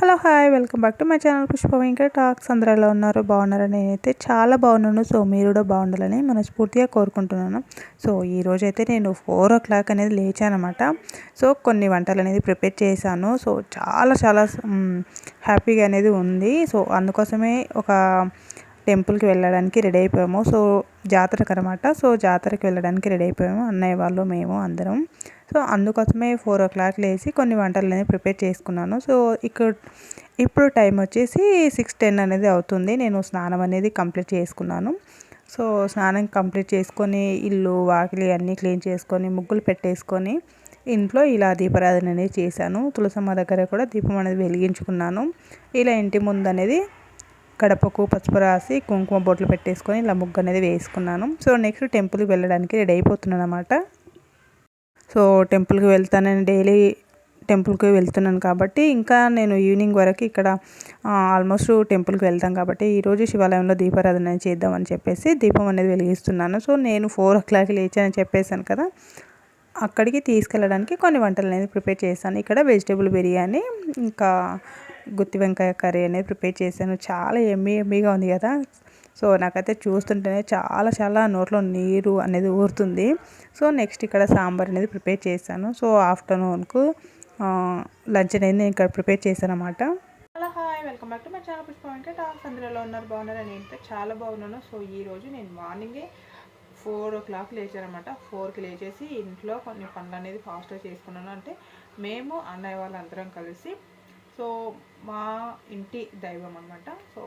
Hello hi welcome back to my channel Pushpa Venkata talks. అందరూ ఎలా ఉన్నారు? బాగున్నారా? నేనైతే చాలా బాగున్నాను. సో మీరు కూడా బాగుండాలని మనస్ఫూర్తిగా కోరుకుంటున్నాను. సో ఈరోజు అయితే నేను ఫోర్ ఓ క్లాక్ అనేది లేచానమాట సో కొన్ని వంటలు అనేది ప్రిపేర్ చేశాను. సో చాలా చాలా హ్యాపీగా అనేది ఉంది. సో అందుకోసమే ఒక టెంపుల్కి వెళ్ళడానికి రెడీ అయిపోయాము. సో జాతరకు అనమాట సో జాతరకి వెళ్ళడానికి రెడీ అయిపోయాము. అన్నయ్య వాళ్ళు మేము అందరం. సో అందుకోసమే ఫోర్ ఓ క్లాక్ లేచి కొన్ని వంటలు ప్రిపేర్ చేసుకున్నాను. సో ఇక్కడ ఇప్పుడు టైం వచ్చేసి సిక్స్ టెన్ అనేది అవుతుంది. నేను స్నానం అనేది కంప్లీట్ చేసుకున్నాను. సో స్నానం కంప్లీట్ చేసుకొని ఇల్లు వాకిలి అన్నీ క్లీన్ చేసుకొని ముగ్గులు పెట్టేసుకొని ఇంట్లో ఇలా దీపారాధన అనేది చేశాను. తులసమ్మ దగ్గర కూడా దీపం అనేది వెలిగించుకున్నాను. ఇలా ఇంటి ముందు అనేది గడపకు పసుపు రాసి కుంకుమ బొట్లు పెట్టేసుకొని ఇలా ముగ్గు అనేది వేసుకున్నాను. సో నెక్స్ట్ టెంపుల్కి వెళ్ళడానికి రెడీ అయిపోతున్నాను అనమాట సో టెంపుల్కి వెళ్తానని డైలీ టెంపుల్కి వెళ్తున్నాను కాబట్టి ఇంకా నేను ఈవినింగ్ వరకు ఇక్కడ ఆల్మోస్ట్ టెంపుల్కి వెళ్తాం కాబట్టి ఈరోజు శివాలయంలో దీపారాధన చేద్దామని చెప్పేసి దీపం అనేది వెలిగిస్తున్నాను. సో నేను ఫోర్ ఓ క్లాక్ లేచానని చెప్పేసాను కదా అక్కడికి తీసుకెళ్ళడానికి కొన్ని వంటలు అనేది ప్రిపేర్ చేశాను. ఇక్కడ వెజిటేబుల్ బిర్యానీ ఇంకా గుత్తి వంకాయ కర్రీ అనేది ప్రిపేర్ చేశాను. చాలా ఎమ్మీ ఎమ్మీగా ఉంది కదా సో నాకైతే చూస్తుంటేనే చాలా చాలా నోట్లో నీరు అనేది ఊరుతుంది. సో నెక్స్ట్ ఇక్కడ సాంబార్ అనేది ప్రిపేర్ చేశాను. సో ఆఫ్టర్నూన్కు లంచ్ అనేది నేను ఇక్కడ ప్రిపేర్ చేశాను అనమాట hello hi welcome back to my channel Pushpa Venkata. అందులో ఉన్నారు బాగున్నారు? నేను అయితే చాలా బాగున్నాను. సో ఈరోజు నేను మార్నింగే ఫోర్ ఓ క్లాక్ లేచానమాట ఫోర్కి లేచేసి ఇంట్లో కొన్ని పనులు అనేది ఫాస్ట్గా చేసుకున్నాను. అంటే మేము అన్నయ్య వాళ్ళందరం కలిసి సో మా ఇంటి దైవం అనమాట సో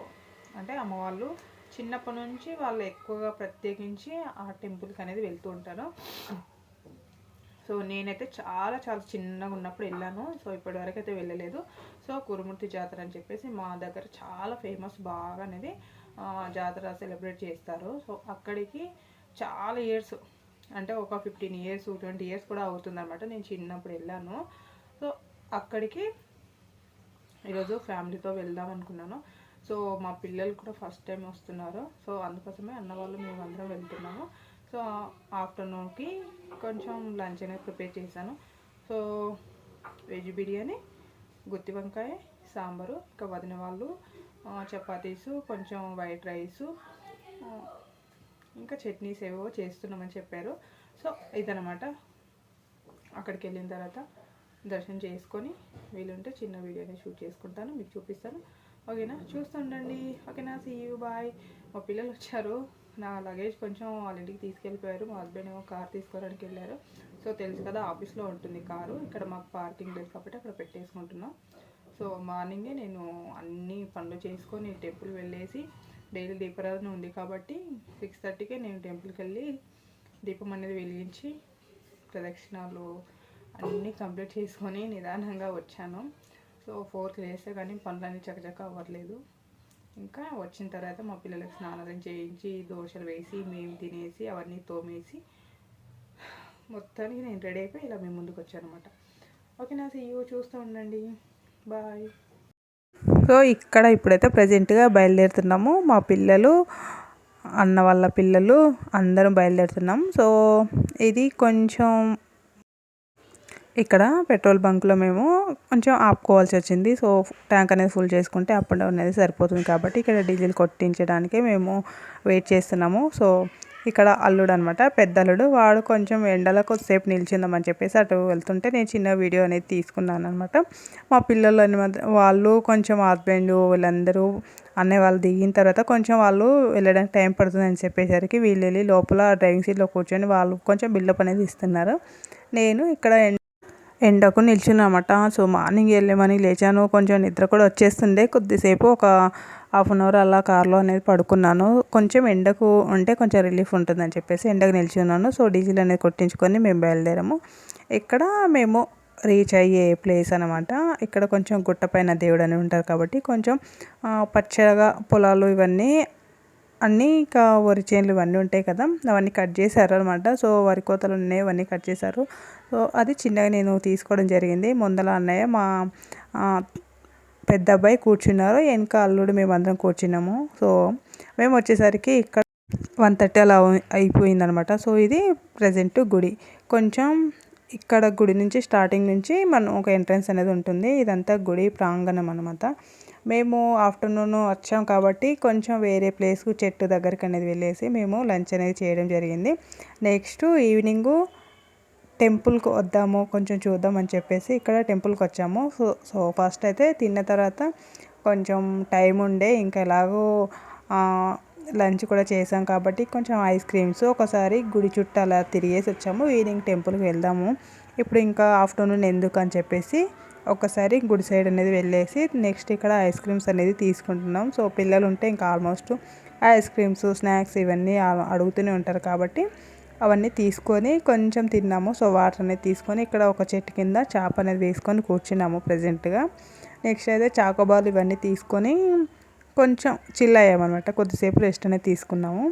అంటే అమ్మవాళ్ళు చిన్నప్పటి నుంచి వాళ్ళు ఎక్కువగా ప్రత్యేకించి ఆ టెంపుల్కి అనేది వెళ్తూ ఉంటారు. సో నేనైతే చాలా చాలా చిన్నగా ఉన్నప్పుడు వెళ్ళాను. సో ఇప్పటి వరకు అయితే వెళ్ళలేదు. సో కురుమూర్తి జాతర అని చెప్పేసి మా దగ్గర చాలా ఫేమస్ బాగా అనేది జాతర సెలబ్రేట్ చేస్తారు. సో అక్కడికి చాలా ఇయర్స్ అంటే ఒక ఫిఫ్టీన్ ఇయర్స్ ట్వంటీ ఇయర్స్ కూడా అవుతుందన్నమాట నేను చిన్నప్పుడు వెళ్ళాను. సో అక్కడికి ఈరోజు ఫ్యామిలీతో వెళ్దాం అనుకున్నాను. సో మా పిల్లలు కూడా ఫస్ట్ టైం వస్తున్నారు. సో అందుకోసమే అన్న వాళ్ళు మేమందరం వెళ్తున్నాము. సో ఆఫ్టర్నూన్కి కొంచెం లంచ్ అనేది ప్రిపేర్ చేశాను. సో వెజ్ బిర్యానీ గుత్తి వంకాయ సాంబారు ఇంకా వదిన వాళ్ళు చపాతీసు కొంచెం వైట్ రైసు ఇంకా చట్నీస్ ఏవో చేస్తున్నామని చెప్పారు. సో ఇదనమాట అక్కడికి వెళ్ళిన తర్వాత దర్శనం చేసుకొని వీలుంటే చిన్న వీడియోని షూట్ చేసుకుంటాను. మీకు చూపిస్తాను. ఓకేనా? చూస్తుండండి. ఓకేనా? సీ యూ బాయ్ మా పిల్లలు వచ్చారు. నా లగేజ్ కొంచెం వాళ్ళ ఇంటికి తీసుకెళ్ళిపోయారు. మా హస్బెండ్ ఏమో కార్ తీసుకోవడానికి వెళ్ళారు. సో తెలుసు కదా ఆఫీస్లో ఉంటుంది కారు. ఇక్కడ మాకు పార్కింగ్ లేదు కాబట్టి అక్కడ పెట్టేసుకుంటున్నాం. సో మార్నింగే నేను అన్ని పనులు చేసుకొని టెంపుల్ వెళ్ళేసి డైలీ దీపారాధన ఉంది కాబట్టి సిక్స్ థర్టీకే నేను టెంపుల్కి వెళ్ళి దీపం అనేది వెలిగించి ప్రదక్షిణాలు అన్నీ కంప్లీట్ చేసుకొని నిదానంగా వచ్చాను. సో ఫోర్కి వేస్తే కానీ పనులన్నీ చకచక అవ్వట్లేదు. ఇంకా వచ్చిన తర్వాత మా పిల్లలకి స్నానం చేయించి దోశలు వేసి మేము తినేసి అవన్నీ తోమేసి మొత్తానికి నేను రెడీ అయిపోయి ఇలా మేము ముందుకు వచ్చాను అనమాట ఓకే నా సీయూ చూస్తూ ఉండండి. బాయ్. సో ఇక్కడ ఇప్పుడైతే ప్రజెంట్గా బయలుదేరుతున్నాము. మా పిల్లలు అన్న వాళ్ళ పిల్లలు అందరం బయలుదేరుతున్నాం. సో ఇది కొంచెం ఇక్కడ పెట్రోల్ బంక్లో మేము కొంచెం ఆపుకోవాల్సి వచ్చింది. సో ట్యాంక్ అనేది ఫుల్ చేసుకుంటే అప్ అండ్ డౌన్ అనేది సరిపోతుంది కాబట్టి ఇక్కడ డీజిల్ కొట్టించడానికి మేము వెయిట్ చేస్తున్నాము. సో ఇక్కడ అల్లుడు అనమాట పెద్ద అల్లుడు. వాడు కొంచెం ఎండలో కొద్దిసేపు నిలిచిందామని చెప్పేసి అటు వెళ్తుంటే నేను చిన్న వీడియో అనేది తీసుకున్నాను అనమాట మా పిల్లలు వాళ్ళు కొంచెం హస్బెండ్ వీళ్ళందరూ అన్నయ్య వాళ్ళు దిగిన తర్వాత కొంచెం వాళ్ళు వెళ్ళడానికి టైం పడుతుందని చెప్పేసరికి వీళ్ళు వెళ్ళి లోపల డ్రైవింగ్ సీట్లో కూర్చొని వాళ్ళు కొంచెం బిల్డప్ అనేది ఇస్తున్నారు. నేను ఇక్కడ ఎండకు నిల్చున్నమాట. సో మార్నింగ్ వెళ్ళమని లేచాను. కొంచెం నిద్ర కూడా వచ్చేస్తుండే. కొద్దిసేపు ఒక హాఫ్ అన్ అవర్ అలా కార్లో అనేది పడుకున్నాను. కొంచెం ఎండకు ఉంటే కొంచెం రిలీఫ్ ఉంటుందని చెప్పేసి ఎండకు నిల్చున్నాను. సో డీజిల్ అనేది కొట్టించుకొని మేము బయలుదేరాము. ఇక్కడ మేము రీచ్ అయ్యే ప్లేస్ అనమాట ఇక్కడ కొంచెం గుట్టపైన దేవుడు అని ఉంటారు కాబట్టి కొంచెం పచ్చగా పొలాలు ఇవన్నీ అన్నీ ఇంకా వరి చేనులు ఇవన్నీ ఉంటాయి కదా అవన్నీ కట్ చేశారు అనమాట సో వరి కోతలు ఉన్నాయి అవన్నీ కట్ చేశారు. సో అది చిన్నగా నేను తీసుకోవడం జరిగింది. ముందల అన్నయ్య మా పెద్ద అబ్బాయి కూర్చున్నారు. వెనక అల్లుడు మేమందరం కూర్చున్నాము. సో మేము వచ్చేసరికి ఇక్కడ వన్ థర్టీ అలా అయిపోయిందనమాట. సో ఇది ప్రజెంట్ గుడి. కొంచెం ఇక్కడ గుడి నుంచి స్టార్టింగ్ నుంచి మనం ఒక ఎంట్రన్స్ అనేది ఉంటుంది. ఇదంతా గుడి ప్రాంగణం అనమాట మేము ఆఫ్టర్నూన్ వచ్చాం కాబట్టి కొంచెం వేరే ప్లేస్కు చెట్టు దగ్గరికి అనేది వెళ్ళేసి మేము లంచ్ అనేది చేయడం జరిగింది. నెక్స్ట్ ఈవినింగు టెంపుల్కి వద్దాము కొంచెం చూద్దాం అని చెప్పేసి ఇక్కడ టెంపుల్కి వచ్చాము. సో సో ఫస్ట్ అయితే తిన్న తర్వాత కొంచెం టైం ఉండే ఇంకా ఎలాగో లంచ్ కూడా చేసాం కాబట్టి కొంచెం ఐస్ క్రీమ్స్ ఒకసారి గుడి చుట్టూ అలా తిరిగేసి వచ్చాము ఈవినింగ్ టెంపుల్కి వెళ్దాము. ఇప్పుడు ఇంకా ఆఫ్టర్నూన్ ఎందుకు అని చెప్పేసి ఒకసారి గుడి సైడ్ అనేది వెళ్ళేసి నెక్స్ట్ ఇక్కడ ఐస్ క్రీమ్స్ అనేది తీసుకుంటున్నాం. సో పిల్లలు ఉంటే ఇంకా ఆల్మోస్ట్ ఐస్ క్రీమ్స్ స్నాక్స్ ఇవన్నీ అడుగుతూనే ఉంటారు కాబట్టి అవన్నీ తీసుకొని కొంచెం తిన్నాము. సో వాటర్ అనేది తీసుకొని ఇక్కడ ఒక చెట్టు కింద చేప అనేది వేసుకొని కూర్చున్నాము ప్రజెంట్గా. నెక్స్ట్ అయితే చాకోబాల్ ఇవన్నీ తీసుకొని కొంచెం చిల్ అయ్యామన్నమాట. కొద్దిసేపు రెస్ట్ అనేది తీసుకున్నాము.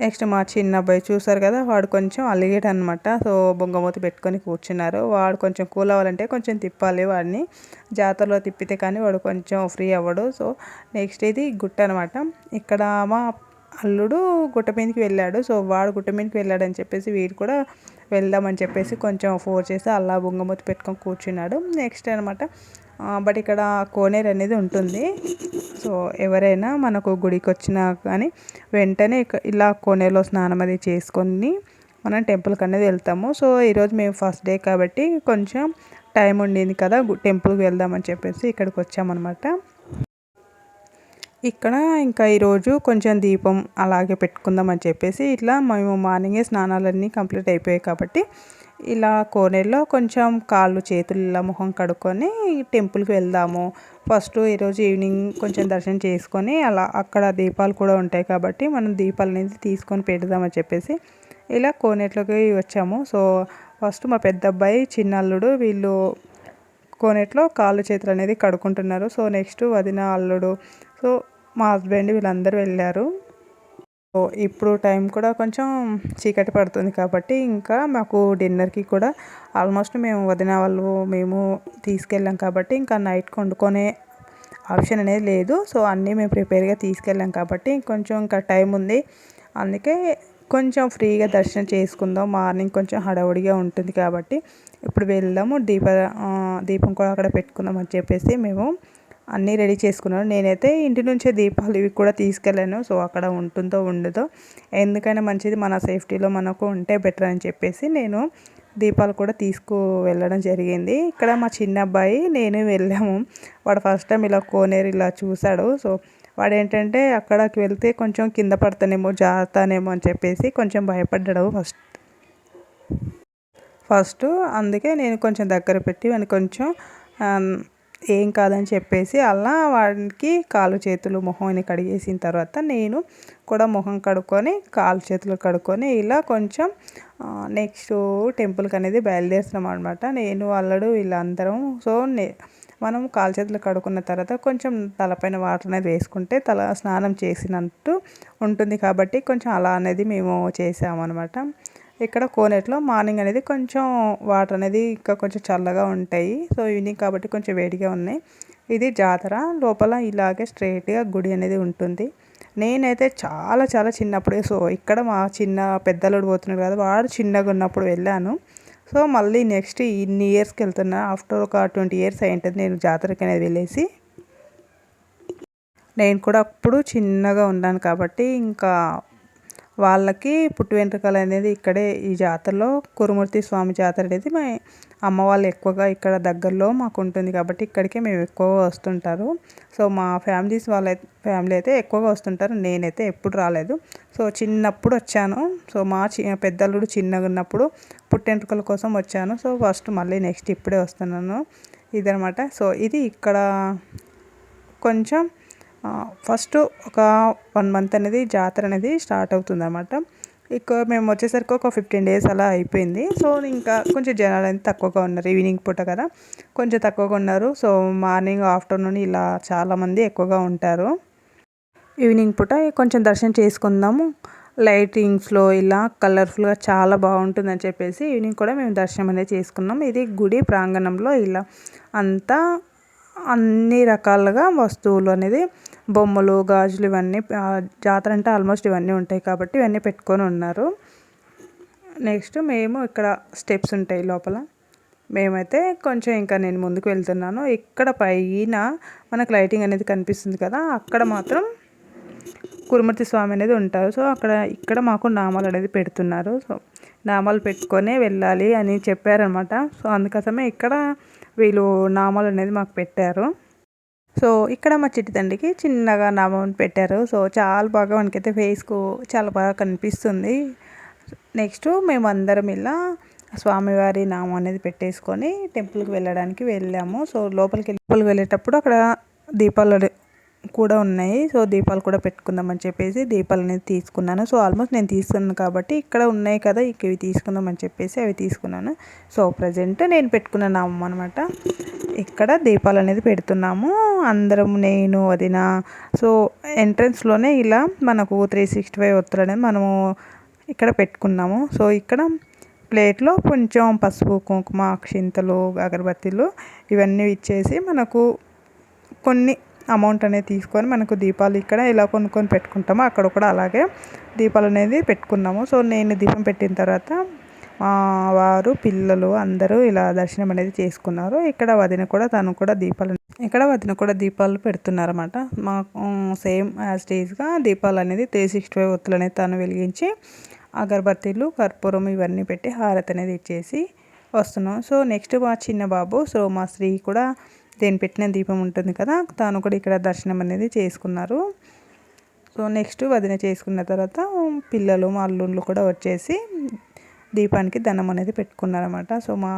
నెక్స్ట్ మా చిన్న అబ్బాయి చూసారు కదా వాడు కొంచెం అలిగేట అనమాట సో బొంగమూతి పెట్టుకొని కూర్చున్నారు. వాడు కొంచెం కూల్ అవ్వాలంటే కొంచెం తిప్పాలి వాడిని. జాతరలో తిప్పితే కానీ వాడు కొంచెం ఫ్రీ అవ్వడు. సో నెక్స్ట్ ఇది గుట్ట అనమాట ఇక్కడ మా అల్లుడు గుట్ట మీదకి వెళ్ళాడు. సో వాడు గుట్ట మీదకి వెళ్ళాడని చెప్పేసి వీడు కూడా వెళ్దామని చెప్పేసి కొంచెం ఫోర్ చేసి అల్లా బొంగమూతి పెట్టుకొని కూర్చున్నాడు. నెక్స్ట్ అనమాట బట్ ఇక్కడ కోనేరు అనేది ఉంటుంది. సో ఎవరైనా మనకు గుడికి వచ్చినా కానీ వెంటనే ఇలా కోనేరులో స్నానం అది చేసుకొని మనం టెంపుల్కి అనేది వెళ్తాము. సో ఈరోజు మేము ఫస్ట్ డే కాబట్టి కొంచెం టైం ఉండింది కదా టెంపుల్కి వెళ్దామని చెప్పేసి ఇక్కడికి వచ్చామన్నమాట. ఇక్కడ ఇంకా ఈరోజు కొంచెం దీపం అలాగే పెట్టుకుందాం అని చెప్పేసి ఇట్లా మేము మార్నింగే స్నానాలన్నీ కంప్లీట్ అయిపోయాయి కాబట్టి ఇలా కోనేరులో కొంచెం కాళ్ళు చేతులు ఇలా ముఖం కడుక్కొని టెంపుల్కి వెళ్దాము. ఫస్ట్ ఈరోజు ఈవినింగ్ కొంచెం దర్శనం చేసుకొని అలా అక్కడ దీపాలు కూడా ఉంటాయి కాబట్టి మనం దీపాలు అనేది తీసుకొని పెడదామని చెప్పేసి ఇలా కోనేట్లోకి వచ్చాము. సో ఫస్ట్ మా పెద్ద అబ్బాయి చిన్న అల్లుడు వీళ్ళు కోనేట్లో కాళ్ళు చేతులు అనేది కడుక్కుంటున్నారు. సో నెక్స్ట్ వదిన అల్లుడు. సో మా హస్బెండ్ వీళ్ళందరూ వెళ్ళారు. ఇప్పుడు టైం కూడా కొంచెం చీకటి పడుతుంది కాబట్టి ఇంకా మాకు డిన్నర్కి కూడా ఆల్మోస్ట్ మేము వదిన వాళ్ళు మేము తీసుకెళ్ళాం కాబట్టి ఇంకా నైట్ వండుకొనే ఆప్షన్ అనేది లేదు. సో అన్నీ మేము ప్రిపేర్గా తీసుకెళ్ళాం కాబట్టి కొంచెం ఇంకా టైం ఉంది. అందుకే కొంచెం ఫ్రీగా దర్శనం చేసుకుందాం. మార్నింగ్ కొంచెం హడావుడిగా ఉంటుంది కాబట్టి ఇప్పుడు వెళ్దాము. దీప దీపం కూడా అక్కడ పెట్టుకుందాం అని చెప్పేసి మేము అన్నీ రెడీ చేసుకున్నాను. నేనైతే ఇంటి నుంచే దీపాలు ఇవి కూడా తీసుకెళ్ళాను. సో అక్కడ ఉంటుందో ఉండదో ఎందుకైనా మంచిది. మన సేఫ్టీలో మనకు ఉంటే బెటర్ అని చెప్పేసి నేను దీపాలు కూడా తీసుకు వెళ్ళడం జరిగింది. ఇక్కడ మా చిన్న అబ్బాయి నేను వెళ్ళాము. వాడు ఫస్ట్ టైం ఇలా కోనేరు ఇలా చూశాడు. సో వాడు ఏంటంటే అక్కడికి వెళ్తే కొంచెం కింద పడతానేమో జారుతానేమో అని చెప్పేసి కొంచెం భయపడ్డాడు ఫస్ట్. ఫస్ట్ అందుకే నేను కొంచెం దగ్గర పెట్టి వాడిని కొంచెం ఏం కాదని చెప్పేసి అలా వాడికి కాలు చేతులు మొహం కడిగేసిన తర్వాత నేను కూడా మొహం కడుక్కొని కాలు చేతులు కడుక్కొని ఇలా కొంచెం నెక్స్ట్ టెంపుల్కి అనేది బయలుదేరుతున్నాం అనమాట నేను అల్లడు వీళ్ళందరం. సో నే మనం కాలు చేతులు కడుక్కున్న తర్వాత కొంచెం తలపైన వాటర్ అనేది వేసుకుంటే తల స్నానం చేసినట్టు ఉంటుంది కాబట్టి కొంచెం అలా అనేది మేము చేసామన్నమాట. ఇక్కడ కోనేట్లో మార్నింగ్ అనేది కొంచెం వాటర్ అనేది ఇంకా కొంచెం చల్లగా ఉంటాయి. సో ఈవినింగ్ కాబట్టి కొంచెం వేడిగా ఉన్నాయి. ఇది జాతర. లోపల ఇలాగే స్ట్రైట్గా గుడి అనేది ఉంటుంది. నేనైతే చాలా చాలా చిన్నప్పుడే సో ఇక్కడ మా చిన్న పెద్దలుడు పోతున్నాడు కదా వాడు చిన్నగా ఉన్నప్పుడు వెళ్ళాను. సో మళ్ళీ నెక్స్ట్ ఇన్ని ఇయర్స్కి వెళ్తున్నా. ఆఫ్టర్ ఒక ట్వంటీ ఇయర్స్ అయింటుంది నేను జాతరకి అనేది వెళ్ళేసి. నేను కూడా అప్పుడు చిన్నగా ఉన్నాను కాబట్టి ఇంకా వాళ్ళకి పుట్టు వెంట్రుకలు అనేది ఇక్కడే ఈ జాతరలో కురుమూర్తి స్వామి జాతర అనేది మా అమ్మ వాళ్ళు ఎక్కువగా ఇక్కడ దగ్గరలో మాకు ఉంటుంది కాబట్టి ఇక్కడికే మేము ఎక్కువగా వస్తుంటారు. సో మా ఫ్యామిలీస్ వాళ్ళ ఫ్యామిలీ అయితే ఎక్కువగా వస్తుంటారు. నేనైతే ఎప్పుడు రాలేదు. సో చిన్నప్పుడు వచ్చాను. సో మా చి పెద్దలుడు చిన్నగా ఉన్నప్పుడు పుట్టెంట్రుకల కోసం వచ్చాను. సో ఫస్ట్ మళ్ళీ నెక్స్ట్ ఇప్పుడే వస్తున్నాను. ఇదనమాట సో ఇది ఇక్కడ కొంచెం ఫస్ట్ ఒక వన్ మంత్ అనేది జాతర అనేది స్టార్ట్ అవుతుంది అనమాట ఇక మేము వచ్చేసరికి ఒక ఫిఫ్టీన్ డేస్ అలా అయిపోయింది. సో ఇంకా కొంచెం జనాలు అనేది తక్కువగా ఉన్నారు. ఈవినింగ్ పూట కదా. కొంచెం తక్కువగా ఉన్నారు. సో మార్నింగ్ ఆఫ్టర్నూన్ ఇలా చాలామంది ఎక్కువగా ఉంటారు. ఈవినింగ్ పూట కొంచెం దర్శనం చేసుకుందాము. లైటింగ్స్లో ఇలా కలర్ఫుల్గా చాలా బాగుంటుందని చెప్పేసి ఈవినింగ్ కూడా మేము దర్శనం అనేది చేసుకున్నాం. ఇది గుడి ప్రాంగణంలో ఇలా అంతా అన్ని రకాలుగా వస్తువులు అనేది బొమ్మలు గాజులు ఇవన్నీ జాతర అంటే ఆల్మోస్ట్ ఇవన్నీ ఉంటాయి కాబట్టి ఇవన్నీ పెట్టుకొని ఉన్నారు. నెక్స్ట్ మేము ఇక్కడ స్టెప్స్ ఉంటాయి లోపల. మేమైతే కొంచెం ఇంకా నేను ముందుకు వెళ్తున్నాను. ఇక్కడ పైన మనకు లైటింగ్ అనేది కనిపిస్తుంది కదా అక్కడ మాత్రం కురుమూర్తి స్వామి అనేది ఉంటారు. సో అక్కడ ఇక్కడ మాకు నామాలు అనేది పెడుతున్నారు. సో నామాలు పెట్టుకొనే వెళ్ళాలి అని చెప్పారనమాట సో అందుకోసమే ఇక్కడ వీళ్ళు నామాలు అనేది మాకు పెట్టారు. సో ఇక్కడ మా చిట్టి తండ్రికి చిన్నగా నామం పెట్టారు. సో చాలా బాగా మనకైతే ఫేస్కు చాలా బాగా కనిపిస్తుంది. నెక్స్ట్ మేమందరం ఇలా స్వామివారి నామం అనేది పెట్టేసుకొని టెంపుల్కి వెళ్ళడానికి వెళ్ళాము. సో లోపలికి లోపలికి వెళ్ళేటప్పుడు అక్కడ దీపాలు కూడా ఉన్నాయి. సో దీపాలు కూడా పెట్టుకుందామని చెప్పేసి దీపాలు అనేది తీసుకున్నాను. సో ఆల్మోస్ట్ నేను తీసుకున్నాను కాబట్టి ఇక్కడ ఉన్నాయి కదా ఇవి తీసుకుందామని చెప్పేసి అవి తీసుకున్నాను. సో ప్రజెంట్ నేను పెట్టుకున్న నామం అనమాట ఇక్కడ దీపాలు అనేది పెడుతున్నాము. అందరం నేను వదిన. సో ఎంట్రన్స్లోనే ఇలా మనకు త్రీ సిక్స్టీ ఫైవ్ ఒత్తులు అనేది మనము ఇక్కడ పెట్టుకున్నాము. సో ఇక్కడ ప్లేట్లో కొంచెం పసుపు కుంకుమ అక్షింతలు అగరబత్తీలు ఇవన్నీ ఇచ్చేసి మనకు కొన్ని అమౌంట్ అనేది తీసుకొని మనకు దీపాలు ఇక్కడ ఇలా కొనుక్కొని పెట్టుకుంటాము. అక్కడ కూడా అలాగే దీపాలు అనేది పెట్టుకున్నాము. సో నేను దీపం పెట్టిన తర్వాత మా వారు పిల్లలు అందరూ ఇలా దర్శనం అనేది చేసుకున్నారు. ఇక్కడ వదిన కూడా తను కూడా దీపాలు ఇక్కడ వదిన కూడా దీపాలు పెడుతున్నారన్నమాట. మాకు సేమ్ యాజ్ టీజ్గా దీపాలు అనేది త్రీ సిక్స్టీ ఫైవ్ ఒత్తులు అనేది తను వెలిగించి అగరబత్తీలు కర్పూరం ఇవన్నీ పెట్టి హారతి అనేది ఇచ్చేసి వస్తున్నాం. సో నెక్స్ట్ మా చిన్న బాబు సో మా స్త్రీ కూడా దేని పెట్టిన దీపం ఉంటుంది కదా తాను కూడా ఇక్కడ దర్శనం అనేది చేసుకున్నారు. సో నెక్స్ట్ వదిన చేసుకున్న తర్వాత పిల్లలు మా అల్లుళ్ళు కూడా వచ్చేసి దీపానికి దండం అనేది పెట్టుకున్నారన్నమాట. సో మా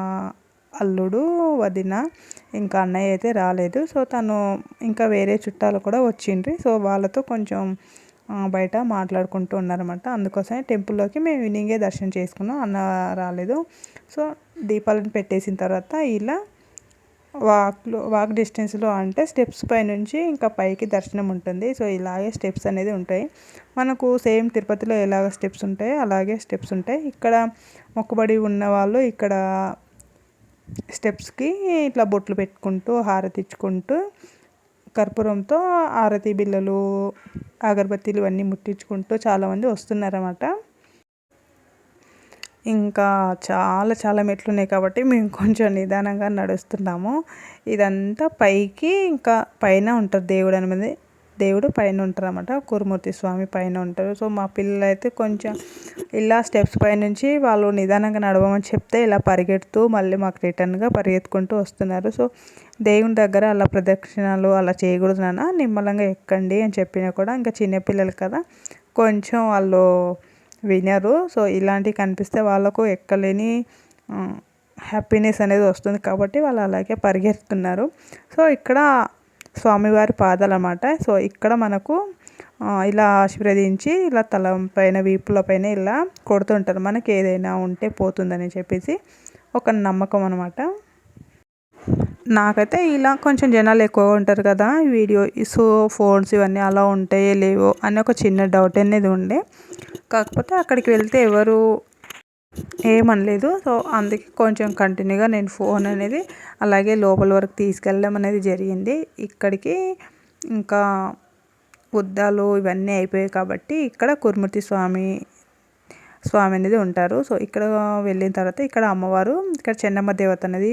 అల్లుడు వదిన ఇంకా అన్నయ్య అయితే రాలేదు. సో తను ఇంకా వేరే చుట్టాలు కూడా వచ్చిండ్రి. సో వాళ్ళతో కొంచెం బయట మాట్లాడుకుంటూ ఉన్నారన్నమాట. అందుకోసమే టెంపుల్లోకి మేము ఈవినింగే దర్శనం చేసుకున్నాం. అన్న రాలేదు. సో దీపాలను పెట్టేసిన తర్వాత ఇలా వాక్లో వాక్ డిస్టెన్స్లో అంటే స్టెప్స్ పై నుంచి ఇంకా పైకి దర్శనం ఉంటుంది. సో ఇలాగే స్టెప్స్ అనేది ఉంటాయి. మనకు సేమ్ తిరుపతిలో ఎలాగ స్టెప్స్ ఉంటాయి అలాగే స్టెప్స్ ఉంటాయి. ఇక్కడ మొక్కుబడి ఉన్న వాళ్ళు ఇక్కడ స్టెప్స్కి ఇట్లా బొట్లు పెట్టుకుంటూ హారతి ఇచ్చుకుంటూ కర్పూరంతో హారతి బిళ్ళలు అగరబత్తీలు ఇవన్నీ ముట్టించుకుంటూ చాలామంది వస్తున్నారన్నమాట. ఇంకా చాలా చాలా మెట్లు ఉన్నాయి కాబట్టి మేము కొంచెం నిదానంగా నడుస్తున్నాము. ఇదంతా పైకి ఇంకా పైన ఉంటారు దేవుడు అనేది దేవుడు పైన ఉంటారు అన్నమాట కురుమూర్తి స్వామి పైన ఉంటారు. సో మా పిల్లలు అయితే కొంచెం ఇలా స్టెప్స్ పై నుంచి వాళ్ళు నిదానంగా నడవమని చెప్తే ఇలా పరిగెడుతూ మళ్ళీ మాకు రిటర్న్గా పరిగెత్తుకుంటూ వస్తున్నారు. సో దేవుని దగ్గర అలా ప్రదక్షిణలు అలా చేయకూడదు నాన్న. నిమ్మలంగా ఎక్కండి అని చెప్పినా కూడా ఇంకా చిన్నపిల్లలు కదా. కొంచెం వాళ్ళు వినరు. సో ఇలాంటివి కనిపిస్తే వాళ్ళకు ఎక్కలేని హ్యాపీనెస్ అనేది వస్తుంది కాబట్టి వాళ్ళు అలాగే పరిగెత్తున్నారు సో ఇక్కడ స్వామివారి పాదాలు అన్నమాట సో ఇక్కడ మనకు ఇలా ఆశీర్వదించి ఇలా తల పైన వీపుల పైన ఇలా కొడుతుంటారు. మనకి ఏదైనా ఉంటే పోతుందని చెప్పేసి ఒక నమ్మకం అనమాట నాకైతే ఇలా కొంచెం జనాలు ఎక్కువగా ఉంటారు కదా వీడియో సో ఫోన్స్ ఇవన్నీ అలా ఉంటాయో లేవో అని ఒక చిన్న డౌట్ అనేది ఉండే. కాకపోతే అక్కడికి వెళ్తే ఎవరు ఏమనలేదు. సో అందుకే కొంచెం కంటిన్యూగా నేను ఫోన్ అనేది అలాగే లోపల వరకు తీసుకెళ్ళడం అనేది జరిగింది. ఇక్కడికి ఇంకా ఉద్దాలు ఇవన్నీ అయిపోయాయి కాబట్టి ఇక్కడ కురుమూర్తి స్వామి స్వామి అనేది ఉంటారు. సో ఇక్కడ వెళ్ళిన తర్వాత ఇక్కడ అమ్మవారు ఇక్కడ చెన్నమ్మ దేవత అనేది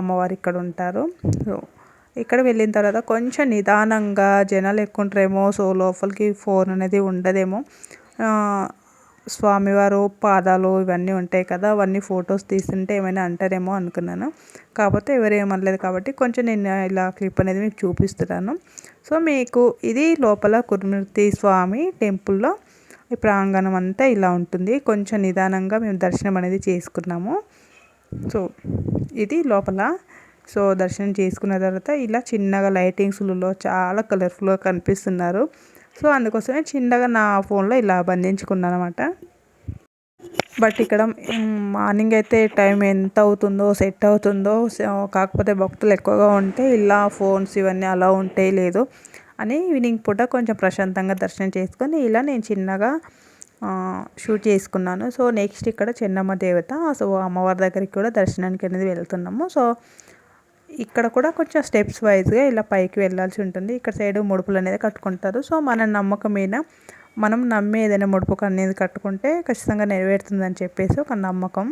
అమ్మవారు ఇక్కడ ఉంటారు. సో ఇక్కడ వెళ్ళిన తర్వాత కొంచెం నిదానంగా జనాలు ఎక్కువ ఉంటారేమో సో లోపలికి ఫోన్ అనేది ఉండదేమో. స్వామివారు పాదాలు ఇవన్నీ ఉంటాయి కదా అవన్నీ ఫొటోస్ తీస్తుంటే ఏమైనా అంటారేమో అనుకున్నాను. కాకపోతే ఎవరేమనలేదు కాబట్టి కొంచెం నేను ఇలా క్లిప్ అనేది మీకు చూపిస్తున్నాను. సో మీకు ఇది లోపల కురుమూర్తి స్వామి టెంపుల్లో ఈ ప్రాంగణం అంతా ఇలా ఉంటుంది. కొంచెం నిదానంగా మేము దర్శనం అనేది చేసుకున్నాము. సో ఇది లోపల. సో దర్శనం చేసుకున్న తర్వాత ఇలా చిన్నగా లైటింగ్స్లలో చాలా కలర్ఫుల్గా కనిపిస్తున్నారు. సో అందుకోసమే చిన్నగా నా ఫోన్లో ఇలా బంధించుకున్నాను అనమాట బట్ ఇక్కడ మార్నింగ్ అయితే టైం ఎంత అవుతుందో సెట్ అవుతుందో కాకపోతే భక్తులు ఎక్కువగా ఉంటే ఇలా ఫోన్స్ ఇవన్నీ అలా ఉంటే లేదు. అని ఈవినింగ్ పూట కొంచెం ప్రశాంతంగా దర్శనం చేసుకొని ఇలా నేను చిన్నగా షూట్ చేసుకున్నాను. సో నెక్స్ట్ ఇక్కడ చెన్నమ్మ దేవత సో అమ్మవారి దగ్గరికి కూడా దర్శనానికి అనేది వెళ్తున్నాము. సో ఇక్కడ కూడా కొంచెం స్టెప్స్ వైజ్గా ఇలా పైకి వెళ్ళాల్సి ఉంటుంది. ఇక్కడ సైడ్ ముడుపులు అనేది కట్టుకుంటారు. సో మన నమ్మకం మీద మనం నమ్మి ఏదైనా ముడుపు అనేది కట్టుకుంటే ఖచ్చితంగా నెరవేరుతుందని చెప్పేసి ఒక నమ్మకం.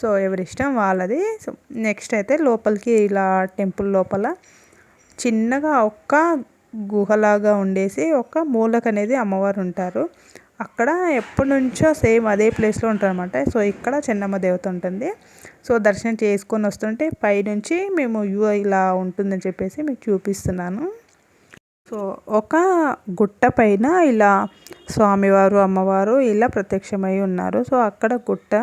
సో ఎవరి ఇష్టం వాళ్ళది. సో నెక్స్ట్ అయితే లోపలికి ఇలా టెంపుల్ లోపల చిన్నగా ఒక్క గుహలాగా ఉండేసి ఒక మూలక అనేది అమ్మవారు ఉంటారు అక్కడ ఎప్పటి నుంచో సేమ్ అదే ప్లేస్లో ఉంటారనమాట సో ఇక్కడ చెన్నమ్మ దేవత ఉంటుంది. సో దర్శనం చేసుకొని వస్తుంటే పైనుంచి మేము వ్యూ ఇలా ఉంటుందని చెప్పేసి మీకు చూపిస్తున్నాను. సో ఒక గుట్ట పైన ఇలా స్వామివారు అమ్మవారు ఇలా ప్రత్యక్షమై ఉన్నారు. సో అక్కడ గుట్ట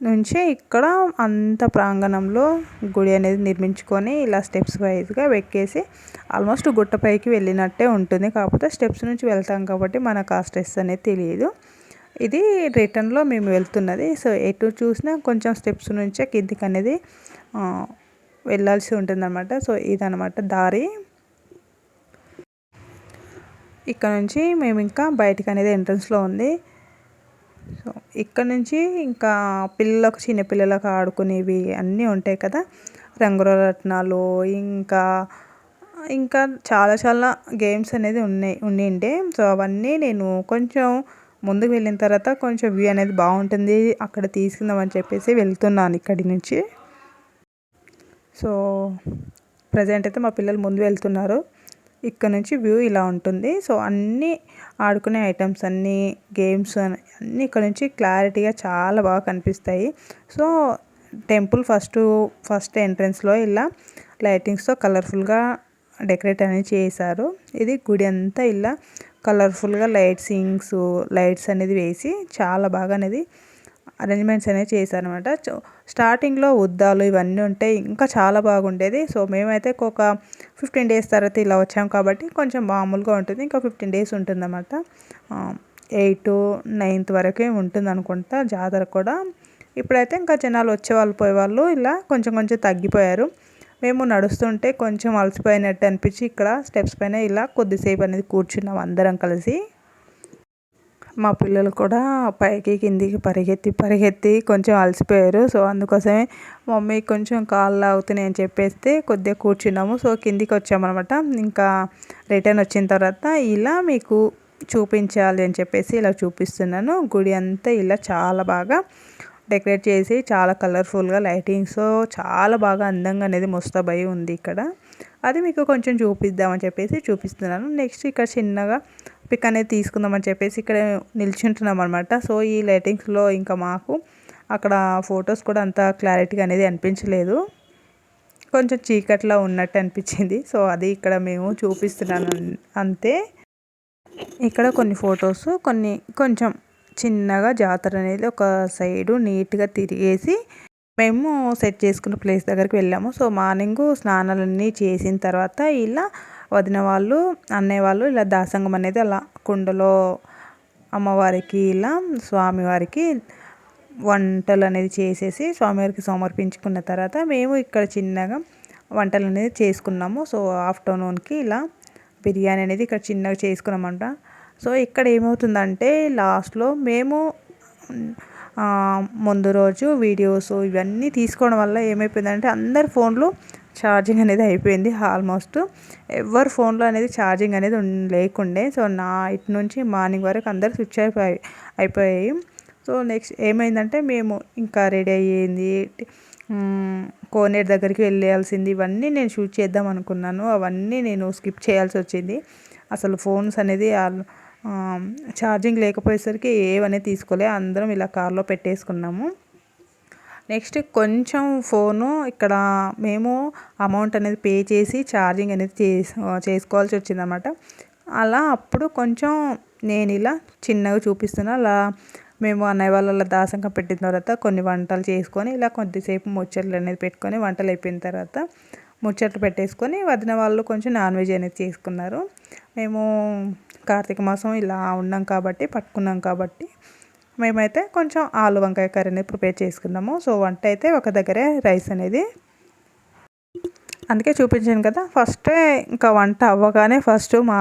నుంచి ఇక్కడ అంత ప్రాంగణంలో గుడి అనేది నిర్మించుకొని ఇలా స్టెప్స్ వైజ్గా వెక్కేసి ఆల్మోస్ట్ గుట్టపైకి వెళ్ళినట్టే ఉంటుంది. కాకపోతే స్టెప్స్ నుంచి వెళ్తాం కాబట్టి మనకు ఆ స్ట్రెస్ అనేది తెలియదు. ఇది రిటర్న్లో మేము వెళ్తున్నది. సో ఎటు చూసినా కొంచెం స్టెప్స్ నుంచే కిందికి అనేది వెళ్ళాల్సి ఉంటుందన్నమాట. సో ఇదనమాట దారి. ఇక్కడ నుంచి మేము ఇంకా బయటకు అనేది ఎంట్రన్స్లో ఉంది. సో ఇక్కడ నుంచి ఇంకా పిల్లలకు చిన్నపిల్లలకు ఆడుకునేవి అన్నీ ఉంటాయి కదా. రంగురత్నాలు ఇంకా ఇంకా చాలా చాలా గేమ్స్ అనేది ఉన్నాయి ఉండిండే. సో అవన్నీ నేను కొంచెం ముందుకు వెళ్ళిన తర్వాత కొంచెం వ్యూ అనేది బాగుంటుంది. అక్కడ తీసుకుందామని చెప్పేసి వెళ్తున్నాను ఇక్కడి నుంచి. సో ప్రజెంట్ అయితే మా పిల్లలు ముందు వెళ్తున్నారు. ఇక్కడ నుంచి వ్యూ ఇలా ఉంటుంది. సో అన్నీ ఆడుకునే ఐటమ్స్ అన్నీ గేమ్స్ అన్నీ ఇక్కడ నుంచి క్లారిటీగా చాలా బాగా కనిపిస్తాయి. సో టెంపుల్ ఫస్ట్ ఫస్ట్ ఎంట్రన్స్లో ఇలా లైటింగ్స్తో కలర్ఫుల్గా డెకరేట్ అనేది చేశారు. ఇది గుడి అంతా ఇలా కలర్ఫుల్గా లైట్సింగ్స్ లైట్స్ అనేది వేసి చాలా బాగా అనేది అరేంజ్మెంట్స్ అనేవి చేశారనమాట స్టార్టింగ్లో ఉద్దాలు ఇవన్నీ ఉంటే ఇంకా చాలా బాగుండేది. సో మేమైతే ఒక ఫిఫ్టీన్ డేస్ తర్వాత ఇలా వచ్చాం కాబట్టి కొంచెం మామూలుగా ఉంటుంది. ఇంకా ఫిఫ్టీన్ డేస్ ఉంటుందన్నమాట. ఎయిట్ నైన్త్ వరకే ఉంటుంది అనుకుంటా జాతర కూడా. ఇప్పుడైతే ఇంకా జనాలు వచ్చేవాళ్ళు పోయేవాళ్ళు ఇలా కొంచెం కొంచెం తగ్గిపోయారు. మేము నడుస్తుంటే కొంచెం అలసిపోయినట్టు అనిపించి ఇక్కడ స్టెప్స్ పైన ఇలా కొద్దిసేపు అనేది కూర్చున్నాం అందరం కలిసి. మా పిల్లలు కూడా పైకి కిందికి పరిగెత్తి పరిగెత్తి కొంచెం అలసిపోయారు. సో అందుకోసమే మమ్మీ కొంచెం కాళ్ళు లాగుతున్నాయి అని చెప్పేస్తే కొద్దిగా కూర్చున్నాము. సో కిందికి వచ్చామన్నమాట. ఇంకా రిటర్న్ వచ్చిన తర్వాత ఇలా మీకు చూపించాలి అని చెప్పేసి ఇలా చూపిస్తున్నాను. గుడి అంతా ఇలా చాలా బాగా డెకరేట్ చేసి చాలా కలర్ఫుల్గా లైటింగ్స్ చాలా బాగా అందంగా అనేది ముస్తాబై ఉంది ఇక్కడ. అది మీకు కొంచెం చూపిద్దామని చెప్పేసి చూపిస్తున్నాను. నెక్స్ట్ ఇక్కడ చిన్నగా పిక్ అనేది తీసుకుందామని చెప్పేసి ఇక్కడ నిల్చుంటున్నాం అనమాట సో ఈ లైటింగ్స్లో ఇంకా మాకు అక్కడ ఫొటోస్ కూడా అంత క్లారిటీగా అనేది అనిపించలేదు. కొంచెం చీకట్లో ఉన్నట్టు అనిపించింది. సో అది ఇక్కడ మేము చూపిస్తున్నాను అంతే. ఇక్కడ కొన్ని ఫొటోస్ కొన్ని కొంచెం చిన్నగా జాతర అనేది ఒక సైడు నీట్గా తిరిగేసి మేము సెట్ చేసుకున్న ప్లేస్ దగ్గరికి వెళ్ళాము. సో మార్నింగ్ స్నానాలన్నీ చేసిన తర్వాత ఇలా వదిన వాళ్ళు అన్నయ్య వాళ్ళు ఇలా దాసంగం అనేది అలా కుండలో అమ్మవారికి ఇలా స్వామివారికి వంటలు అనేది చేసేసి స్వామివారికి సమర్పించుకున్న తర్వాత మేము ఇక్కడ చిన్నగా వంటలు అనేది చేసుకున్నాము. సో ఆఫ్టర్నూన్కి ఇలా బిర్యానీ అనేది ఇక్కడ చిన్నగా చేసుకున్నామంట. సో ఇక్కడ ఏమవుతుందంటే లాస్ట్లో మేము ముందు రోజు వీడియోస్ ఇవన్నీ తీసుకోవడం వల్ల ఏమైపోయిందంటే అందరి ఫోన్లు ఛార్జింగ్ అనేది అయిపోయింది ఆల్మోస్ట్ ఎవరి ఫోన్లో అనేది ఛార్జింగ్ అనేది లేకుండే. సో నా ఇటు నుంచి మార్నింగ్ వరకు అందరు స్విచ్ అయిపోయి అయిపోయాయి. సో నెక్స్ట్ ఏమైందంటే మేము ఇంకా రెడీ అయ్యింది. కోనేరు దగ్గరికి వెళ్ళాల్సింది. ఇవన్నీ నేను షూట్ చేద్దాం అనుకున్నాను. అవన్నీ నేను స్కిప్ చేయాల్సి వచ్చింది. అసలు ఫోన్స్ అనేది ఛార్జింగ్ లేకపోయేసరికి ఏవనే తీసుకోలే. అందరం ఇలా కార్లో పెట్టేసుకున్నాము. నెక్స్ట్ కొంచెం ఫోను. ఇక్కడ మేము అమౌంట్ అనేది పే చేసి ఛార్జింగ్ అనేది చేసుకోవాల్సి వచ్చిందన్నమాట అలా అప్పుడు కొంచెం నేను ఇలా చిన్నగా చూపిస్తున్నా. అలా మేము అన్నయ్య వాళ్ళ దాసంగా పెట్టిన తర్వాత కొన్ని వంటలు చేసుకొని ఇలా కొద్దిసేపు ముచ్చట్లు అనేది పెట్టుకొని వంటలు అయిపోయిన తర్వాత ముచ్చట్లు పెట్టేసుకొని వదిన వాళ్ళు కొంచెం నాన్ వెజ్ అనేది చేసుకున్నారు. మేము కార్తీక మాసం ఇలా ఉన్నాం కాబట్టి పట్టుకున్నాం కాబట్టి మేమైతే కొంచెం ఆలు వంకాయ కర్రీ అనేది ప్రిపేర్ చేసుకున్నాము సో వంట అయితే ఒక దగ్గరే రైస్ అనేది. అందుకే చూపించాను కదా ఫస్ట్ ఇంకా వంట అవ్వగానే ఫస్ట్ మా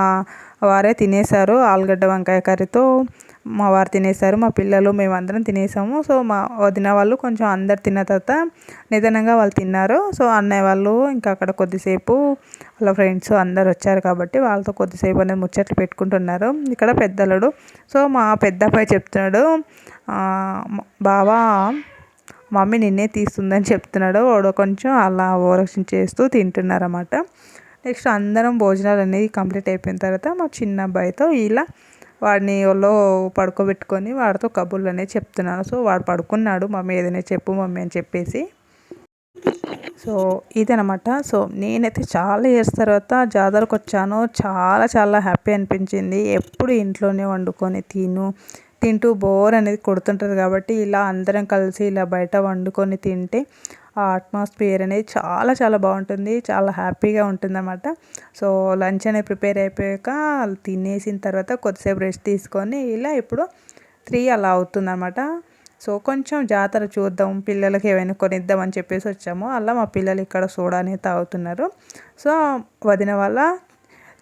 వారే తినేశారు ఆలుగడ్డ వంకాయ కర్రీతో. మా వారు తినేసారు మా పిల్లలు మేమందరం తినేసాము. సో మా వదిన వాళ్ళు కొంచెం అందరు తిన్న తర్వాత నిదానంగా వాళ్ళు తిన్నారు. సో అన్నయ్య వాళ్ళు ఇంకా అక్కడ కొద్దిసేపు వాళ్ళ ఫ్రెండ్స్ అందరు వచ్చారు కాబట్టి వాళ్ళతో కొద్దిసేపు అనేది ముచ్చట్లు పెట్టుకుంటున్నారు. ఇక్కడ పెద్దలుడు. సో మా పెద్ద అబ్బాయి చెప్తున్నాడు బావా మమ్మీ నిన్నే తీస్తుందని చెప్తున్నాడు. వాడు కొంచెం అలా ఓరక్షణ చేస్తూ తింటున్నారన్నమాట. నెక్స్ట్ అందరం భోజనాలు అనేది కంప్లీట్ అయిపోయిన తర్వాత మా చిన్న అబ్బాయితో ఇలా వాడిని ఎవరో పడుకోబెట్టుకొని వాడితో కబుర్లు అనేది చెప్తున్నాను సో వాడు పడుకున్నాడు. మమ్మీ ఏదైనా చెప్పు మమ్మీ అని చెప్పేసి. సో ఇదనమాట. సో నేనైతే చాలా ఇయర్స్ తర్వాత జాతరకు వచ్చాను. చాలా చాలా హ్యాపీ అనిపించింది. ఎప్పుడు ఇంట్లోనే వండుకొని తిను. తింటూ బోర్ అనేది కొడుతుంటుంది కాబట్టి ఇలా అందరం కలిసి ఇలా బయట వండుకొని తింటే ఆ అట్మాస్ఫియర్ అనేది చాలా చాలా బాగుంటుంది. చాలా హ్యాపీగా ఉంటుంది అన్నమాట సో లంచ్ అనేది ప్రిపేర్ అయిపోయాక తినేసిన తర్వాత కొద్దిసేపు రెస్ట్ తీసుకొని ఇలా ఇప్పుడు త్రీ అలా అవుతుందన్నమాట. సో కొంచెం జాతర చూద్దాం పిల్లలకి ఏమైనా కొనిద్దామని చెప్పేసి వచ్చాము. అలా మా పిల్లలు ఇక్కడ సోడానే తాగుతున్నారు. సో వదిన వాళ్ళ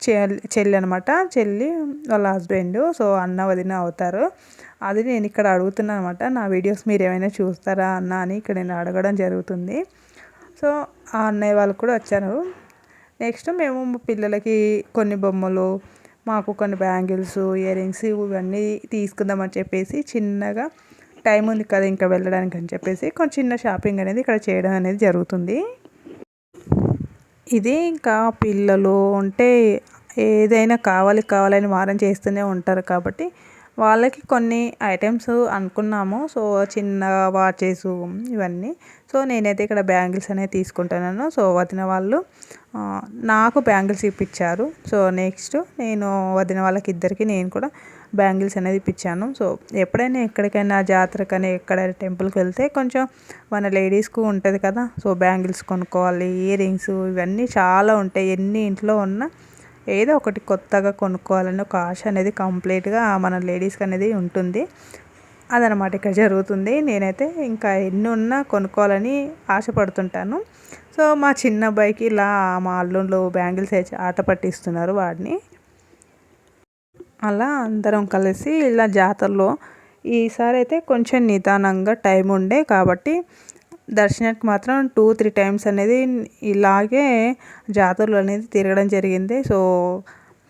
చెల్లి చెల్లి అనమాట. చెల్లి వాళ్ళ హస్బెండ్. సో అన్న వదిన అవుతారు. అది నేను ఇక్కడ అడుగుతున్నాను అనమాట. నా వీడియోస్ మీరు ఏమైనా చూస్తారా అన్న అని ఇక్కడ నేను అడగడం జరుగుతుంది. సో ఆ అన్నయ్య వాళ్ళు కూడా వచ్చారు. నెక్స్ట్ మేము పిల్లలకి కొన్ని బొమ్మలు మాకు కొన్ని బ్యాంగిల్స్ ఇయర్ రింగ్స్ ఇవన్నీ తీసుకుందామని చెప్పేసి చిన్నగా టైం ఉంది కదా ఇంకా వెళ్ళడానికి అని చెప్పేసి కొంచెం చిన్న షాపింగ్ అనేది ఇక్కడ చేయడం అనేది జరుగుతుంది. ఇది ఇంకా పిల్లలు ఉంటే ఏదైనా కావాలి కావాలని వారం చేస్తూనే ఉంటారు కాబట్టి వాళ్ళకి కొన్ని ఐటమ్స్ అనుకున్నాము. సో చిన్న వాచెస్ ఇవన్నీ. సో నేనైతే ఇక్కడ బ్యాంగిల్స్ అనేవి తీసుకుంటున్నాను సో వదిన వాళ్ళు నాకు బ్యాంగిల్స్ ఇప్పించారు. సో నెక్స్ట్ నేను వదిన వాళ్ళకి ఇద్దరికి నేను కూడా బ్యాంగిల్స్ అనేది ఇప్పించాను. సో ఎప్పుడైనా ఎక్కడికైనా జాతరకని ఎక్కడైనా టెంపుల్కి వెళ్తే కొంచెం మన లేడీస్కు ఉంటుంది కదా. సో బ్యాంగిల్స్ కొనుక్కోవాలి ఇయర్ రింగ్స్ ఇవన్నీ చాలా ఉంటాయి. ఎన్ని ఇంట్లో ఉన్నా ఏదో ఒకటి కొత్తగా కొనుక్కోవాలని ఒక ఆశ అనేది కంప్లీట్గా మన లేడీస్కి అనేది ఉంటుంది. అదనమాట ఇక్కడ జరుగుతుంది. నేనైతే ఇంకా ఎన్ని ఉన్నా కొనుక్కోవాలని ఆశపడుతుంటాను. సో మా చిన్న అబ్బాయికి ఇలా మా అల్లుళ్ళు బ్యాంగిల్స్ వేసి ఆట పట్టిస్తున్నారు వాడిని. అలా అందరం కలిసి ఇలా జాతరలో ఈసారి అయితే కొంచెం నిదానంగా టైం ఉండే కాబట్టి దర్శనానికి మాత్రం టూ త్రీ టైమ్స్ అనేది ఇలాగే జాతరలు అనేది తిరగడం జరిగింది. సో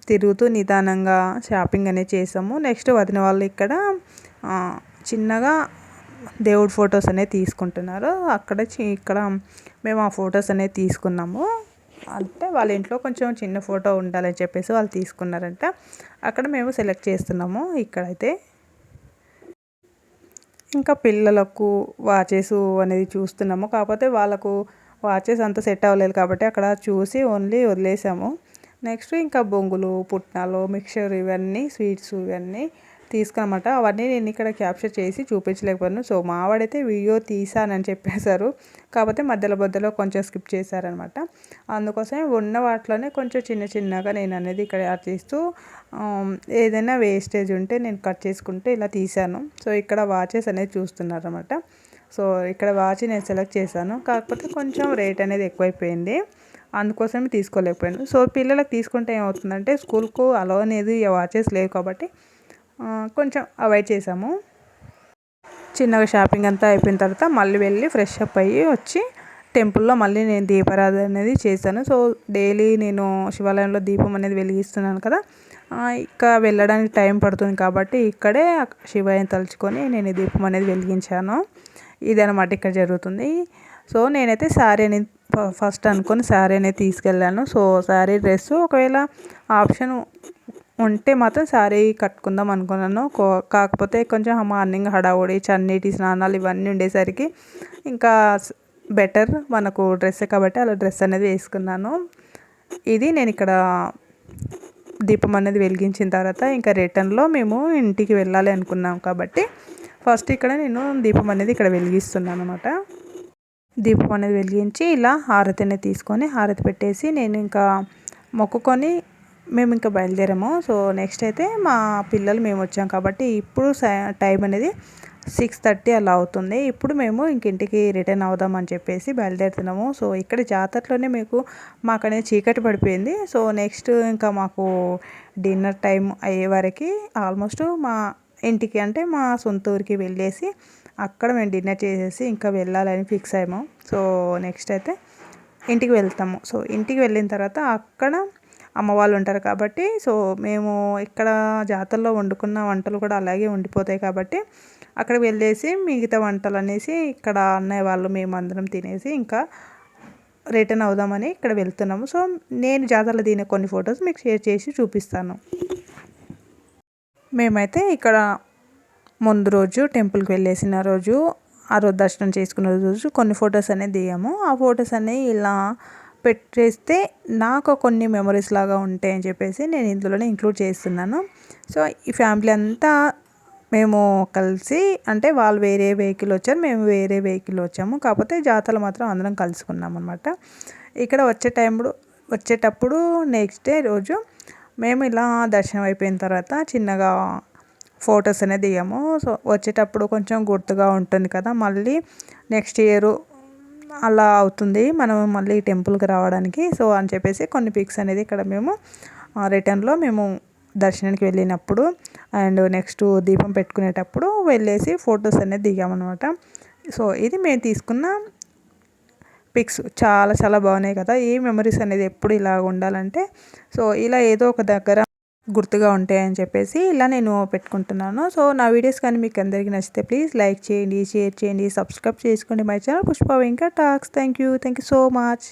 తిరుగుతూ నిదానంగా షాపింగ్ అనేది చేసాము. నెక్స్ట్ వదిన వాళ్ళు ఇక్కడ చిన్నగా దేవుడి ఫొటోస్ అనేది తీసుకుంటున్నారు. అక్కడ ఇక్కడ మేము ఆ ఫొటోస్ అనేది తీసుకున్నాము. అంటే వాళ్ళ ఇంట్లో కొంచెం చిన్న ఫోటో ఉండాలని చెప్పేసి వాళ్ళు తీసుకున్నారంట. అక్కడ మేము సెలెక్ట్ చేస్తున్నాము ఇక్కడైతే. ఇంకా పిల్లలకు వాచెస్ అనేది చూస్తున్నాము. కాకపోతే వాళ్ళకు వాచెస్ అంత సెట్ అవ్వలేదు కాబట్టి అక్కడ చూసి ఓన్లీ వదిలేసాము. నెక్స్ట్ ఇంకా బొంగులు పుట్నాలు మిక్చర్ ఇవన్నీ స్వీట్స్ ఇవన్నీ తీసుకున్నమాట. అవన్నీ నేను ఇక్కడ క్యాప్చర్ చేసి చూపించలేకపోయాను. సో మావాడైతే వీడియో తీసానని చెప్పేశారు. కాకపోతే మధ్యలో మధ్యలో కొంచెం స్కిప్ చేశారనమాట అందుకోసమే ఉన్న వాటిలోనే కొంచెం చిన్న చిన్నగా నేను అనేది ఇక్కడ యాడ్ చేస్తూ ఏదైనా వేస్టేజ్ ఉంటే నేను కట్ చేసుకుంటే ఇలా తీసాను సో ఇక్కడ వాచెస్ అనేది చూస్తున్నారనమాట సో ఇక్కడ వాచ్ నేను సెలెక్ట్ చేశాను. కాకపోతే కొంచెం రేట్ అనేది ఎక్కువైపోయింది. అందుకోసమే తీసుకోలేకపోయాను. సో పిల్లలకు తీసుకుంటే ఏమవుతుందంటే స్కూల్కు అలో అనేది వాచెస్ లేవు కాబట్టి కొంచెం అవాయిడ్ చేసాము. చిన్నగా షాపింగ్ అంతా అయిపోయిన తర్వాత మళ్ళీ వెళ్ళి ఫ్రెష్ అప్ అయ్యి వచ్చి టెంపుల్లో మళ్ళీ నేను దీపారాధన అనేది చేశాను. సో డైలీ నేను శివాలయంలో దీపం అనేది వెలిగిస్తున్నాను కదా. ఇంకా వెళ్ళడానికి టైం పడుతుంది కాబట్టి ఇక్కడే శివాయం తలుచుకొని నేను దీపం అనేది వెలిగించాను. ఇదనమాట ఇక్కడ జరుగుతుంది. సో నేనైతే శారీ అనేది ఫస్ట్ అనుకొని శారీ అనేది తీసుకెళ్ళాను. సో శారీ డ్రెస్ ఒకవేళ ఆప్షన్ ఉంటే మాత్రం శారీ కట్టుకుందాం అనుకున్నాను. కాకపోతే కొంచెం మార్నింగ్ హడావుడి చన్నీటి స్నానాలు ఇవన్నీ ఉండేసరికి ఇంకా బెటర్ మనకు డ్రెస్ కాబట్టి అలా డ్రెస్ అనేది వేసుకున్నాను. ఇది నేను ఇక్కడ దీపం అనేది వెలిగించిన తర్వాత ఇంకా రిటర్న్లో మేము ఇంటికి వెళ్ళాలి అనుకున్నాం కాబట్టి ఫస్ట్ ఇక్కడ నేను దీపం అనేది ఇక్కడ వెలిగిస్తున్నాను అనమాట దీపం అనేది వెలిగించి ఇలా హారతి అనేది తీసుకొని హారతి పెట్టేసి నేను ఇంకా మొక్కుకొని మేము ఇంకా బయలుదేరాము. సో నెక్స్ట్ అయితే మా పిల్లలు మేము వచ్చాం కాబట్టి ఇప్పుడు టైం అనేది సిక్స్ థర్టీ అలా అవుతుంది. ఇప్పుడు మేము ఇంకింటికి రిటర్న్ అవుదాం అని చెప్పేసి బయలుదేరుతున్నాము. సో ఇక్కడ జాతరలోనే మీకు మాకు అనేది చీకటి పడిపోయింది. సో నెక్స్ట్ ఇంకా మాకు డిన్నర్ టైం అయ్యే వరకు ఆల్మోస్ట్ మా ఇంటికి అంటే మా సొంత ఊరికి వెళ్ళేసి అక్కడ మేము డిన్నర్ చేసేసి ఇంకా వెళ్ళాలని ఫిక్స్ అయ్యాము. సో నెక్స్ట్ అయితే ఇంటికి వెళ్తాము. సో ఇంటికి వెళ్ళిన తర్వాత అక్కడ అమ్మ వాళ్ళు ఉంటారు కాబట్టి సో మేము ఇక్కడ జాతరలో వండుకున్న వంటలు కూడా అలాగే ఉండిపోతాయి కాబట్టి అక్కడ వెళ్ళేసి మిగతా వంటలు అనేసి ఇక్కడ అన్నయ్య వాళ్ళు మేము అందరం తినేసి ఇంకా రిటర్న్ అవుదామని ఇక్కడ వెళ్తున్నాము. సో నేను జాతరలో తినే కొన్ని ఫొటోస్ మీకు షేర్ చేసి చూపిస్తాను. మేమైతే ఇక్కడ ముందు రోజు టెంపుల్కి వెళ్ళేసిన రోజు ఆ రోజు దర్శనం చేసుకున్న రోజు కొన్ని ఫొటోస్ అనేది దిగాము. ఆ ఫొటోస్ అనేవి ఇలా పెట్టేస్తే నాకు కొన్ని మెమరీస్ లాగా ఉంటాయని చెప్పేసి నేను ఇందులోనే ఇంక్లూడ్ చేస్తున్నాను. సో ఈ ఫ్యామిలీ అంతా మేము కలిసి అంటే వాళ్ళు వేరే వెహికల్ వచ్చారు మేము వేరే వెహికల్ వచ్చాము. కాకపోతే జాతరలు మాత్రం అందరం కలుసుకున్నాం అనమాట ఇక్కడ వచ్చే టైంలో వచ్చేటప్పుడు నెక్స్ట్ డే రోజు మేము ఇలా దర్శనం అయిపోయిన తర్వాత చిన్నగా ఫొటోస్ అనేది దిగాము. సో వచ్చేటప్పుడు కొంచెం గుర్తుగా ఉంటుంది కదా మళ్ళీ నెక్స్ట్ ఇయర్ అలా అవుతుంది. మనం మళ్ళీ టెంపుల్కి రావడానికి. సో అని చెప్పేసి కొన్ని పిక్స్ అనేది ఇక్కడ మేము రిటర్న్లో మేము దర్శనానికి వెళ్ళినప్పుడు అండ్ నెక్స్ట్ దీపం పెట్టుకునేటప్పుడు వెళ్ళేసి ఫొటోస్ అనేది దిగామన్నమాట. సో ఇది మేము తీసుకున్న పిక్స్. చాలా చాలా బాగున్నాయి కదా. ఈ మెమరీస్ అనేది ఎప్పుడు ఇలా ఉండాలంటే సో ఇలా ఏదో ఒక దగ్గర గుర్తుగా ఉంటాయని చెప్పేసి ఇలా నేను పెట్టుకుంటున్నాను. సో నా వీడియోస్ కానీ మీకు అందరికీ నచ్చితే ప్లీజ్ లైక్ చేయండి షేర్ చేయండి సబ్స్క్రైబ్ చేసుకోండి మై ఛానల్ పుష్ప ఇంకా talks. Thank you. Thank you so much.